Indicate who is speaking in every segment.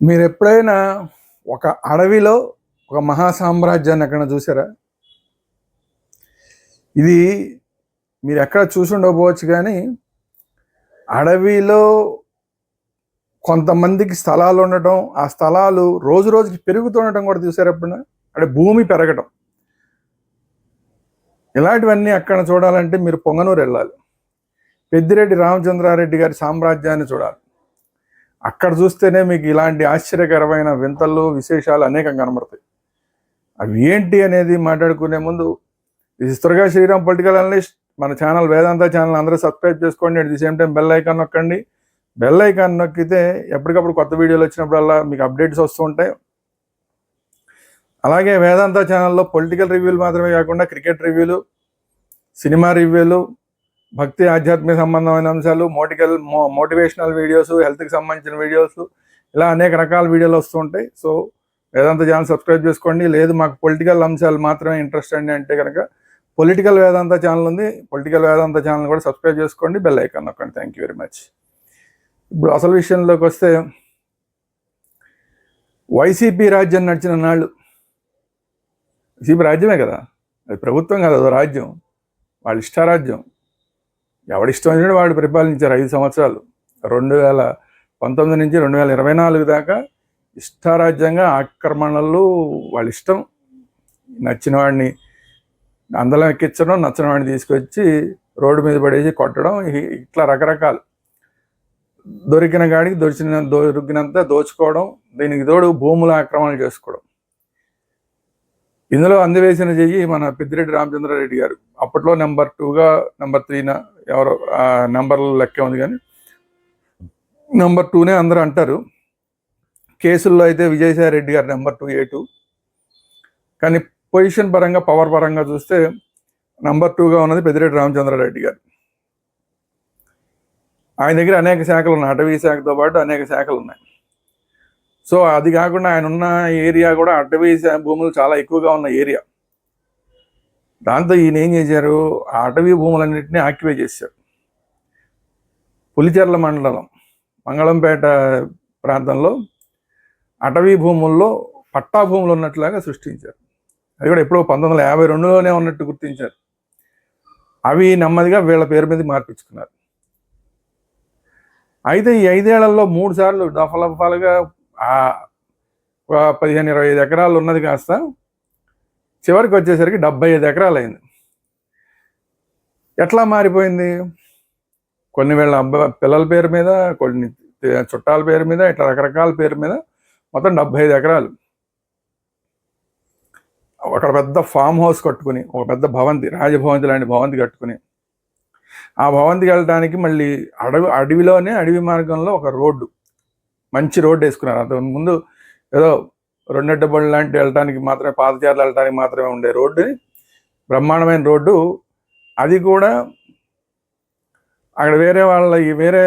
Speaker 1: మీరు ఎప్పుడైనా ఒక అడవిలో ఒక మహా సామ్రాజ్యాన్ని ఎక్కడ చూసారా ఇది మీరు ఎక్కడ చూసి ఉండకపోవచ్చు కానీ అడవిలో కొంతమందికి స్థలాలు ఉండటం ఆ స్థలాలు రోజు రోజుకి పెరుగుతుండటం కూడా చూసారు ఎప్పుడైనా? అంటే భూమి పెరగటం. ఇలాంటివన్నీ అక్కడ చూడాలంటే మీరు పొంగనూరు వెళ్ళాలి. పెద్దిరెడ్డి రామచంద్రారెడ్డి గారి సామ్రాజ్యాన్ని చూడాలి. అక్కడ చూస్తేనే మీకు ఇలాంటి ఆశ్చర్యకరమైన వింతలు విశేషాలు అనేకం కనబడతాయి. అవి ఏంటి అనేది మాట్లాడుకునే ముందు ఇది త్వరగా శ్రీరామ్ పొలిటికల్ అనలిస్ట్ మన ఛానల్ వేదాంత ఛానల్ అందరూ సబ్స్క్రైబ్ చేసుకోండి. At the same time bell icon నొక్కండి. బెల్ ఐకాన్ నొక్కితే ఎప్పటికప్పుడు కొత్త వీడియోలు వచ్చినప్పుడల్లా మీకు అప్డేట్స్ వస్తూ ఉంటాయి. అలాగే వేదాంత ఛానల్లో పొలిటికల్ రివ్యూలు మాత్రమే కాకుండా క్రికెట్ రివ్యూలు సినిమా రివ్యూలు భక్తి ఆధ్యాత్మిక సంబంధమైన అంశాలు మోటికల్ మో మోటివేషనల్ వీడియోస్ హెల్త్కి సంబంధించిన వీడియోస్ ఇలా అనేక రకాల వీడియోలు వస్తుంటాయి సో వేదాంత ఛానల్ సబ్స్క్రైబ్ చేసుకోండి. లేదు మాకు పొలిటికల్ అంశాలు మాత్రమే ఇంట్రెస్ట్ అండి అంటే కనుక పొలిటికల్ వేదాంత ఛానల్ ఉంది. పొలిటికల్ వేదాంత ఛానల్ కూడా సబ్స్క్రైబ్ చేసుకోండి. బెల్ ఐకాన్ నొక్కండి. థ్యాంక్ యూ వెరీ మచ్ ఇప్పుడు అసలు విషయంలోకి వస్తే వైసీపీ రాజ్యం నడిచిన నాళ్ళు. వైసీపీ రాజ్యమే కదా? అది ప్రభుత్వం కదా అదో రాజ్యం. వాళ్ళ ఇష్టారాజ్యం. ఎవడిష్టమైన వాడు పరిపాలించారు ఐదు సంవత్సరాలు. రెండు వేల పంతొమ్మిది నుంచి రెండు వేల ఇరవై నాలుగు దాకా ఇష్టారాజ్యంగా ఆక్రమణలు వాళ్ళ ఇష్టం నచ్చిన వాడిని అందలం ఎక్కించడం నచ్చిన వాడిని తీసుకొచ్చి రోడ్డు మీద పడేసి కొట్టడం ఇట్లా రకరకాలు. దొరికిన గాడికి దొరికిన దొరికినంత దోచుకోవడం దీనికి తోడు భూముల ఆక్రమణలు చేసుకోవడం. ఇందులో అందివేసిన చెయ్యి మన పెద్దిరెడ్డి రామచంద్రారెడ్డి గారు. అప్పట్లో నెంబర్ టూగా నెంబర్ త్రీన ఎవరో నెంబర్ల లెక్కే ఉంది కానీ నెంబర్ టూనే అందరూ అంటారు. కేసుల్లో అయితే Vijayasai Reddy garu number two A two కానీ పొజిషన్ పరంగా పవర్ పరంగా చూస్తే నంబర్ టూగా ఉన్నది పెద్దిరెడ్డి రామచంద్రారెడ్డి గారు. ఆయన దగ్గర అనేక శాఖలు ఉన్నాయి. అటవీ శాఖతో పాటు అనేక శాఖలు ఉన్నాయి. సో అది కాకుండా ఆయన ఉన్న ఏరియా కూడా అటవీ భూములు చాలా ఎక్కువగా ఉన్న ఏరియా దాంతో ఈయన ఏం చేశారు? ఆ అటవీ భూములన్నింటినీ ఆక్యుపై చేశారు. పులిచెర్ల మండలం మంగళంపేట ప్రాంతంలో అటవీ భూముల్లో పట్టా భూములు ఉన్నట్లుగా సృష్టించారు. అది కూడా ఎప్పుడో పంతొమ్మిది వందల యాభై రెండులోనే ఉన్నట్టు గుర్తించారు. అవి నెమ్మదిగా వీళ్ళ పేరు మీద మార్పించుకున్నారు. అయితే ఈ ఐదేళ్ళలో మూడు సార్లు దఫలఫాలుగా ఆ ఒక పదిహేను ఇరవై ఐదు ఎకరాలు ఉన్నది కాస్త చివరికి వచ్చేసరికి డెబ్బై ఐదు ఎకరాలు అయింది ఎట్లా మారిపోయింది? కొన్ని వేళ అబ్బాయి పిల్లల పేరు మీద కొన్ని చుట్టాల పేరు మీద ఇట్లా రకరకాల పేరు మీద మొత్తం డెబ్బై ఐదు ఎకరాలు. ఒక పెద్ద ఫామ్ హౌస్ కట్టుకుని ఒక పెద్ద భవంతి రాజభవంతి లాంటి భవంతి కట్టుకుని ఆ భవంతికి వెళ్ళడానికి మళ్ళీ అడవి అడవిలోనే అడవి మార్గంలో ఒక రోడ్డు మంచి రోడ్డు వేసుకున్నారు. అంతకు ముందు ఏదో రెండెడ్డ బండ్లు లాంటి వెళ్ళటానికి మాత్రమే పాదచారులు వెళ్ళటానికి మాత్రమే ఉండే రోడ్డు బ్రహ్మాండమైన రోడ్డు. అది కూడా అక్కడ వేరే వాళ్ళ ఈ వేరే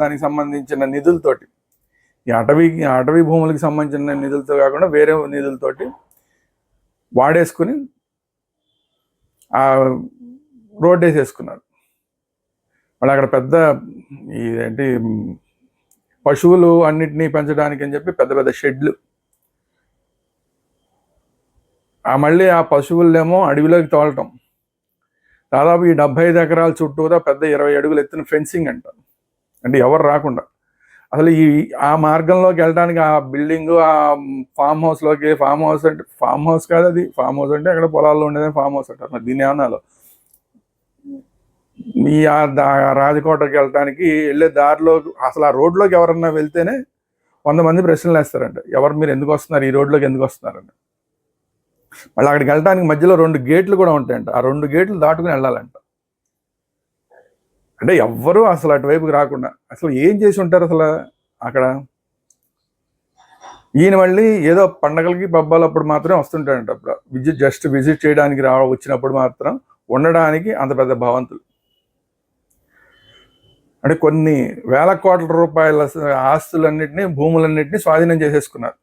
Speaker 1: దానికి సంబంధించిన నిధులతోటి. ఈ అటవీ అటవీ భూములకు సంబంధించిన నిధులతో కాకుండా వేరే నిధులతోటి వాడేసుకుని ఆ రోడ్ వేసేసుకున్నారు. వాళ్ళు అక్కడ పెద్ద ఇదేంటి పశువులు అన్నిటినీ పెంచడానికి అని చెప్పి పెద్ద పెద్ద షెడ్లు ఆ మళ్ళీ ఆ పశువులేమో అడవిలోకి తోలటం. దాదాపు ఈ డెబ్బై ఐదు ఎకరాల చుట్టూరా పెద్ద ఇరవై అడుగులు ఎత్తున ఫెన్సింగ్ అంట. అంటే ఎవరు రాకుండా. అసలు ఈ ఆ మార్గంలోకి వెళ్ళడానికి ఆ బిల్డింగ్ ఆ ఫామ్ హౌస్లోకి ఫామ్ హౌస్ అంటే ఫామ్ హౌస్ కాదు అది. ఫామ్ హౌస్ అంటే అక్కడ పొలాల్లో ఉండేది ఫామ్ హౌస్ అంటారు మరి దీని ఏమన్నాలో ఈ ఆ రాజకోటకి వెళ్ళటానికి వెళ్ళే దారిలో అసలు ఆ రోడ్లోకి ఎవరన్నా వెళ్తేనే వంద మంది ప్రశ్నలు వేస్తారంట ఎవరు మీరు ఎందుకు వస్తున్నారు? ఈ రోడ్లోకి ఎందుకు వస్తున్నారంట. మళ్ళీ అక్కడికి వెళ్ళడానికి మధ్యలో రెండు గేట్లు కూడా ఉంటాయంట. ఆ రెండు గేట్లు దాటుకుని వెళ్ళాలంట. అంటే ఎవ్వరూ అసలు అటువైపుకి రాకుండా అసలు ఏం చేసి ఉంటారు అసలు అక్కడ? ఈయన మళ్ళీ ఏదో పండగలకి పబ్బాలప్పుడు మాత్రం వస్తుంటాడంట. అప్పుడు విజిట్ జస్ట్ విజిట్ చేయడానికి రా వచ్చినప్పుడు మాత్రం ఉండడానికి అంత పెద్ద భవంతులు. అంటే కొన్ని వేల కోట్ల రూపాయల ఆస్తులన్నింటినీ భూములన్నింటినీ స్వాధీనం చేసేసుకున్నారు.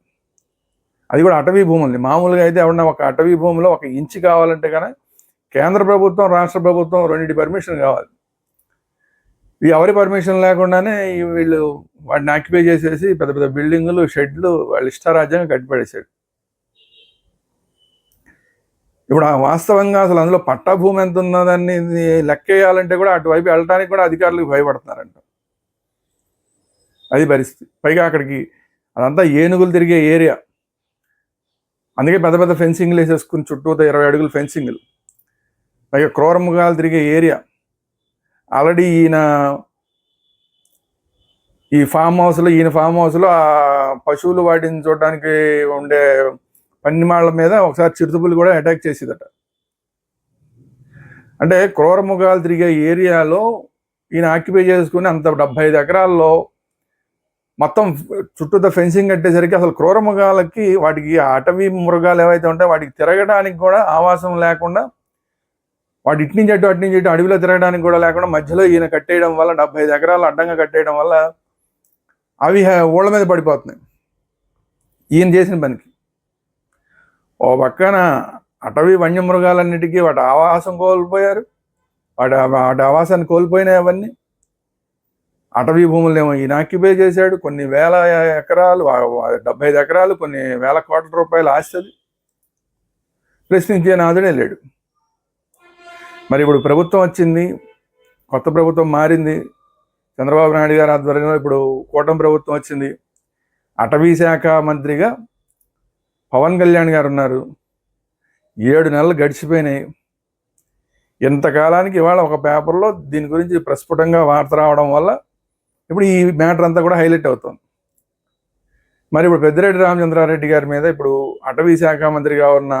Speaker 1: అది కూడా అటవీ భూముల్ని మామూలుగా అయితే ఎవరన్నా ఒక అటవీ భూమిలో ఒక ఇంచు కావాలంటే కానీ కేంద్ర ప్రభుత్వం రాష్ట్ర ప్రభుత్వం రెండింటి పర్మిషన్ కావాలి. ఇవి ఎవరి పర్మిషన్ లేకుండానే వీళ్ళు వాటిని ఆక్యుపై చేసేసి పెద్ద పెద్ద బిల్డింగులు షెడ్లు వాళ్ళు ఇష్టారాజ్యంగా కట్టిపడేశాడు. ఇప్పుడు ఆ వాస్తవంగా అసలు అందులో పట్టా భూమి ఎంత ఉన్నదాన్ని లెక్కేయాలంటే కూడా అటువైపు వెళ్ళడానికి కూడా అధికారులకు భయపడుతున్నారంట. అది పరిస్థితి. పైగా అక్కడికి అదంతా ఏనుగులు తిరిగే ఏరియా. అందుకే పెద్ద పెద్ద ఫెన్సింగ్లు వేసేసుకుని చుట్టూ ఇరవై అడుగులు ఫెన్సింగ్లు పైగా క్రూరముగాలు తిరిగే ఏరియా. ఆల్రెడీ ఈయన ఈ ఫామ్ హౌస్లో ఈయన ఫామ్ హౌస్లో ఆ పశువులు వాటిని చూడడానికి ఉండే పన్నిమాళ్ళ మీద ఒకసారి చిరుతపులు కూడా అటాక్ చేసేదట. అంటే క్రూరముగాలు తిరిగే ఏరియాలో ఈయన ఆక్యుపై చేసుకుని అంత డెబ్బై ఐదు ఎకరాల్లో మొత్తం చుట్టూతో ఫెన్సింగ్ కట్టేసరికి అసలు క్రూర మృగాలకి వాటికి అటవీ మృగాలు ఏవైతే ఉంటాయో వాటికి తిరగడానికి కూడా ఆవాసం లేకుండా వాటి ఇటు నుంచి అటు అటు నుంచి ఇటు అడవిలో తిరగడానికి కూడా లేకుండా మధ్యలో ఈయన కట్టేయడం వల్ల డెబ్బై ఐదు ఎకరాలు అడ్డంగా కట్టేయడం వల్ల అవి హ- ఊళ్ళ మీద పడిపోతున్నాయి. ఈయన చేసిన పనికి. ఓ పక్కన అటవీ వన్యమృగాలన్నిటికీ వాటి ఆవాసం కోల్పోయారు. వాటి వాటి ఆవాసాన్ని కోల్పోయినాయి అవన్నీ. అటవీ భూములనేమో ఈయన ఆక్యుపై చేశాడు. కొన్ని వేల ఎకరాలు డెబ్బై ఐదు ఎకరాలు కొన్ని వేల కోట్ల రూపాయలు ఆస్తుంది ప్రశ్నించే నాదుడే లేడు. మరి ఇప్పుడు ప్రభుత్వం వచ్చింది కొత్త ప్రభుత్వం మారింది. చంద్రబాబు నాయుడు గారి ఆధ్వర్యంలో ఇప్పుడు కూటమి ప్రభుత్వం వచ్చింది. అటవీ శాఖ మంత్రిగా పవన్ కళ్యాణ్ గారు ఉన్నారు. ఏడు నెలలు గడిచిపోయినాయి. ఇంతకాలానికి ఇవాళ ఒక పేపర్లో దీని గురించి ప్రస్ఫుటంగా వార్త రావడం వల్ల ఇప్పుడు ఈ మ్యాటర్ అంతా కూడా హైలైట్ అవుతుంది. మరి ఇప్పుడు పెద్దిరెడ్డి రామచంద్రారెడ్డి గారి మీద ఇప్పుడు అటవీ శాఖ మంత్రిగా ఉన్న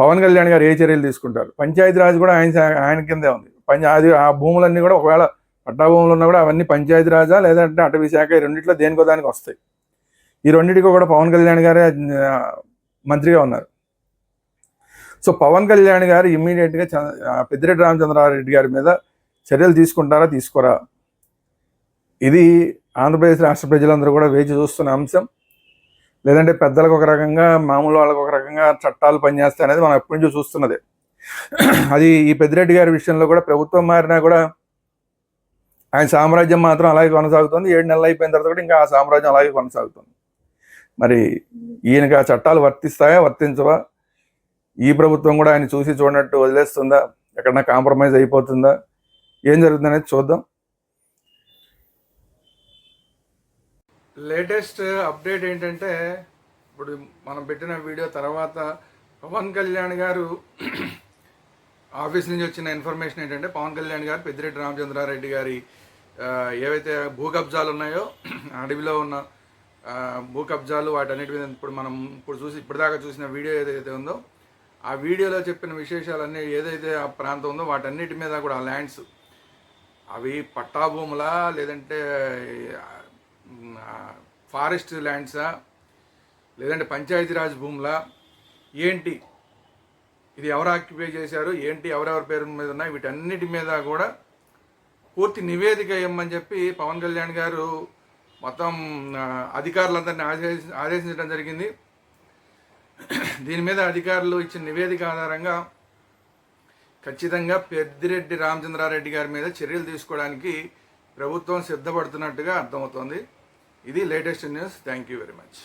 Speaker 1: పవన్ కళ్యాణ్ గారు ఏ చర్యలు తీసుకుంటారు? పంచాయతీరాజ్ కూడా ఆయన ఆయన కిందే ఉంది. పంచ అది ఆ భూములన్నీ కూడా ఒకవేళ పట్టా భూములు ఉన్నా కూడా అవన్నీ పంచాయతీరాజా లేదంటే అటవీ శాఖ ఈ రెండిట్లో దేనికో దానికి వస్తాయి. ఈ రెండింటికి కూడా పవన్ కళ్యాణ్ గారే మంత్రిగా ఉన్నారు. సో పవన్ కళ్యాణ్ గారు ఇమ్మీడియట్గా పెద్దిరెడ్డి రామచంద్రారెడ్డి గారి మీద చర్యలు తీసుకుంటారా తీసుకోరా? ఇది ఆంధ్రప్రదేశ్ రాష్ట్ర ప్రజలందరూ కూడా వేచి చూస్తున్న అంశం. లేదంటే పెద్దలకు ఒక రకంగా మామూలు వాళ్ళకు ఒక రకంగా చట్టాలు పనిచేస్తాయి అనేది మనం ఎప్పటి నుంచో చూస్తున్నది. అది ఈ పెద్దిరెడ్డి గారి విషయంలో కూడా ప్రభుత్వం మారినా కూడా ఆయన సామ్రాజ్యం మాత్రం అలాగే కొనసాగుతుంది. ఏడు నెలలు అయిపోయిన తర్వాత కూడా ఇంకా ఆ సామ్రాజ్యం అలాగే కొనసాగుతుంది. మరి ఈయనకి ఆ చట్టాలు వర్తిస్తాయా వర్తించవా? ఈ ప్రభుత్వం కూడా ఆయన చూసి చూడనట్టు వదిలేస్తుందా? ఎక్కడన్నా కాంప్రమైజ్ అయిపోతుందా? ఏం జరుగుతుందనేది చూద్దాం. లేటెస్ట్ అప్డేట్ ఏంటంటే ఇప్పుడు మనం పెట్టిన వీడియో తర్వాత పవన్ కళ్యాణ్ గారు ఆఫీస్ నుంచి వచ్చిన ఇన్ఫర్మేషన్ ఏంటంటే పవన్ కళ్యాణ్ గారు పెద్దిరెడ్డి రామచంద్రారెడ్డి గారి ఏవైతే భూ కబ్జాలు ఉన్నాయో అడవిలో ఉన్న భూ కబ్జాలు వాటన్నిటి మీద ఇప్పుడు మనం ఇప్పుడు చూసి ఇప్పటిదాకా చూసిన వీడియో ఏదైతే ఉందో ఆ వీడియోలో చెప్పిన విశేషాలన్నీ ఏదైతే ఆ ప్రాంతం ఉందో వాటన్నిటి మీద కూడా ఆ ల్యాండ్స్ అవి పట్టాభూములా లేదంటే ఫారెస్ట్ ల్యాండ్సా? లేదంటే పంచాయతీరాజ్ భూములా? ఏంటి? ఇది ఎవరు ఆక్యుపై చేశారు? ఏంటి? ఎవరెవరి పేరు మీద ఉన్నాయి? వీటన్నిటి మీద కూడా పూర్తి నివేదిక ఇవ్వమని చెప్పి పవన్ కళ్యాణ్ గారు మొత్తం అధికారులందరినీ ఆదేశ ఆదేశించడం జరిగింది. దీని మీద అధికారులు ఇచ్చిన నివేదిక ఆధారంగా ఖచ్చితంగా పెద్దిరెడ్డి రామచంద్రారెడ్డి గారి మీద చర్యలు తీసుకోవడానికి ప్రభుత్వం సిద్ధపడుతున్నట్టుగా అర్థమవుతోంది. ఇది latest news thank you very much